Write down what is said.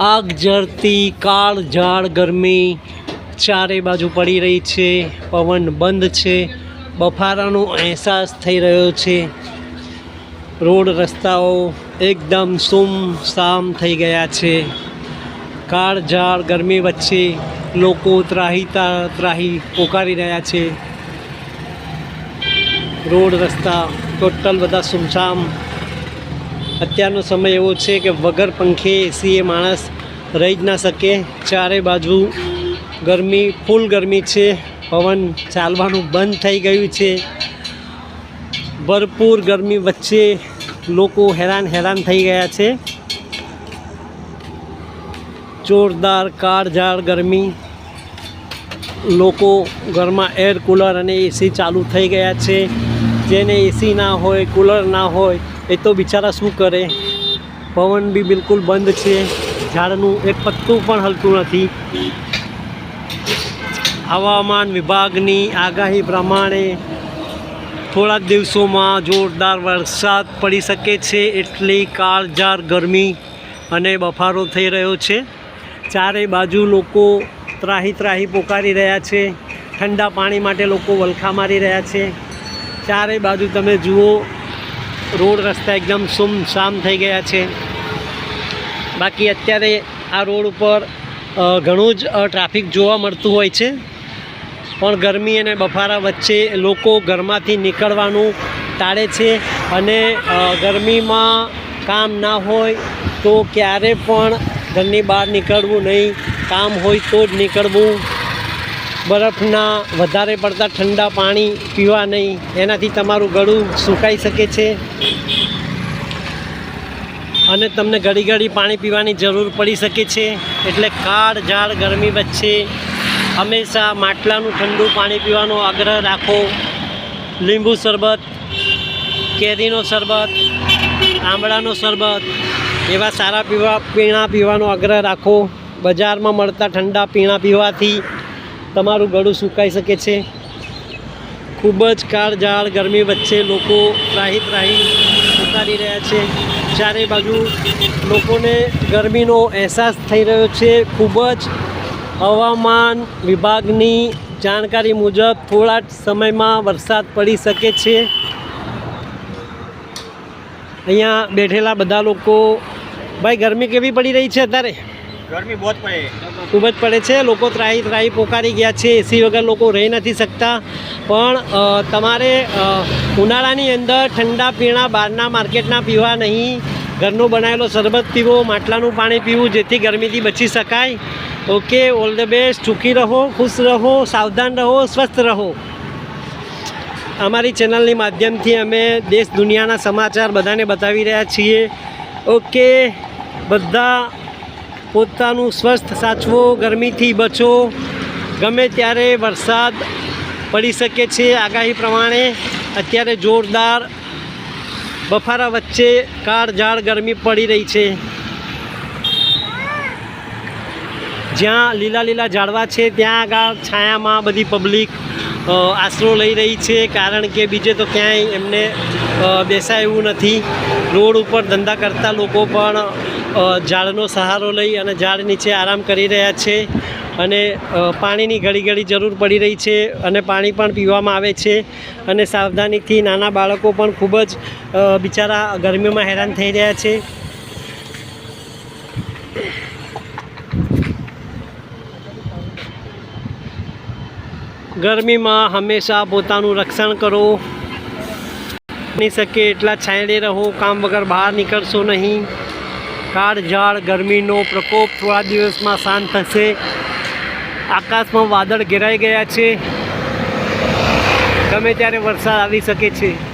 આગ જળતી, કાળ, ઝાડ, ગરમી ચારે બાજુ પડી રહી છે, પવન બંધ છે, બફારાનો અહેસાસ થઈ રહ્યો છે. રોડ રસ્તાઓ એકદમ સુમ સામ થઈ ગયા છે. કાળ, ઝાડ, ગરમી વચ્ચે લોકો ત્રાહીતા, ત્રાહી પોકારી રહ્યા છે. રોડ રસ્તા ટોટલ બધા સુમસામ અત્યારનો સમય એવો છે કે વગર પંખે એસી એ માણસ રહી જ ના શકે. ચારે બાજુ ગરમી, ફૂલ ગરમી છે. પવન ચાલવાનું બંધ થઈ ગયું છે. ભરપૂર ગરમી વચ્ચે લોકો હેરાન હેરાન થઈ ગયા છે. જોરદાર કાળઝાળ ગરમી. લોકો ઘરમાં એર કુલર અને એસી ચાલુ થઈ ગયા છે. જેને એસી ના હોય કુલર ના હોય એ તો બિચારા શું કરે? પવન બી બિલકુલ બંધ છે. ઝાડનું એક પત્તું પણ હલતું નથી. હવામાન વિભાગની આગાહી પ્રમાણે થોડા દિવસોમાં જોરદાર વરસાદ પડી શકે છે. એટલી કાળઝાળ ગરમી અને બફારો થઈ રહ્યો છે. ચારે બાજુ લોકો ત્રાહી ત્રાહી પોકારી રહ્યા છે. ઠંડા પાણી માટે લોકો વલખા મારી રહ્યા છે. ચારે બાજુ તમે જુઓ રોડ રસ્તા એકદમ સુમસામ થઈ ગયા છે. બાકી અત્યારે આ રોડ ઉપર ઘણું જ ટ્રાફિક જોવા મળતું હોય છે. પણ ગરમી અને બફારા વચ્ચે લોકો ઘરમાંથી નીકળવાનું ટાળે છે અને ગરમીમાં કામ ના હોય તો ક્યારે પણ ઘરની બહાર નીકળવું નહીં, કામ હોય તો જ નીકળવું. બરફના વધારે પડતા ઠંડા પાણી પીવા નહીં, એનાથી તમારું ગળું સુકાઈ શકે છે. અને તમને ઘડી ઘડી પાણી પીવાની જરૂર પડી શકે છે. એટલે કાળ ઝાડ ગરમી વચ્ચે હંમેશા માટલાનું ઠંડુ પાણી પીવાનો આગ્રહ રાખો. લીંબુ શરબત, કેરીનો શરબત આંબળાનો શરબત, એવા સારા પીવા, પીણા પીવાનો આગ્રહ રાખો. બજારમાં મળતા ઠંડા પીણા પીવાથી તમારું ગળું સુકાઈ શકે છે. ખૂબ જ કાળઝાળ ગરમી વચ્ચે લોકો ત્રાહી ત્રાહી ઉતારી રહ્યા છે. ચારે બાજુ લોકોને ગરમીનો અહેસાસ થઈ રહ્યો છે. ખૂબ જ હવામાન વિભાગની જાણકારી મુજબ થોડા જ સમયમાં વરસાદ પડી શકે છે. અહીંયા બેઠેલા બધા લોકો, ભાઈ ગરમી કેવી પડી રહી છે અત્યારે? ગરમી બહુ પડે. ખૂબ જ પડે છે. લોકો ત્રાહી ત્રાહી પોકારી ગયા છે. એસી વગર લોકો રહી નથી શકતા. પણ તમારે ઉનાળાની અંદર ઠંડા પીણા, બહારના માર્કેટના પીવા નહીં. ઘરનો બનાવેલો શરબત પીવો, માટલાનું પાણી પીવું, જેથી ગરમીથી બચી શકાય. ઓકે ઓલ ધ બેસ્ટ સુખી રહો, ખુશ રહો, સાવધાન રહો, સ્વસ્થ રહો. અમારી ચેનલની માધ્યમથી અમે દેશ દુનિયાના સમાચાર બધાને બતાવી રહ્યા છીએ. ઓકે બધા પોતાનું સ્વસ્થ સાચવો, ગરમીથી બચો, ગમે ત્યારે વરસાદ પડી શકે છે, આગાહી પ્રમાણે અત્યારે જોરદાર બફારા વચ્ચે કાળઝાળ ગરમી પડી રહી છે. જ્યાં લીલા લીલા ઝાડવા છે, ત્યાં આગળ છાયામાં બધી પબ્લિક આશરો લઈ રહી છે કારણ કે બીજે તો ક્યાંય એમને બેસાય એવું નથી. રોડ ઉપર ધંધા કરતા લોકો પણ ઝાડનો સહારો લઈ અને ઝાડ નીચે આરામ કરી રહ્યા છે અને પાણીની ઘડી ઘડી જરૂર પડી રહી છે અને પાણી પણ પીવામાં આવે છે અને સાવધાનીથી નાના બાળકો પણ ખૂબ જ બિચારા ગરમીમાં હેરાન થઈ રહ્યા છે. ગરમીમાં હંમેશા પોતાનું રક્ષણ કરો. બની શકે એટલા છાંયડે રહો, કામ વગર બહાર નીકળશો નહીં. કાળઝાળ ગરમીનો પ્રકોપ થોડા દિવસમાં શાંત થશે. આકાશમાં વાદળ ઘેરાઈ ગયા છે. ગમે ત્યારે વરસાદ આવી શકે છે.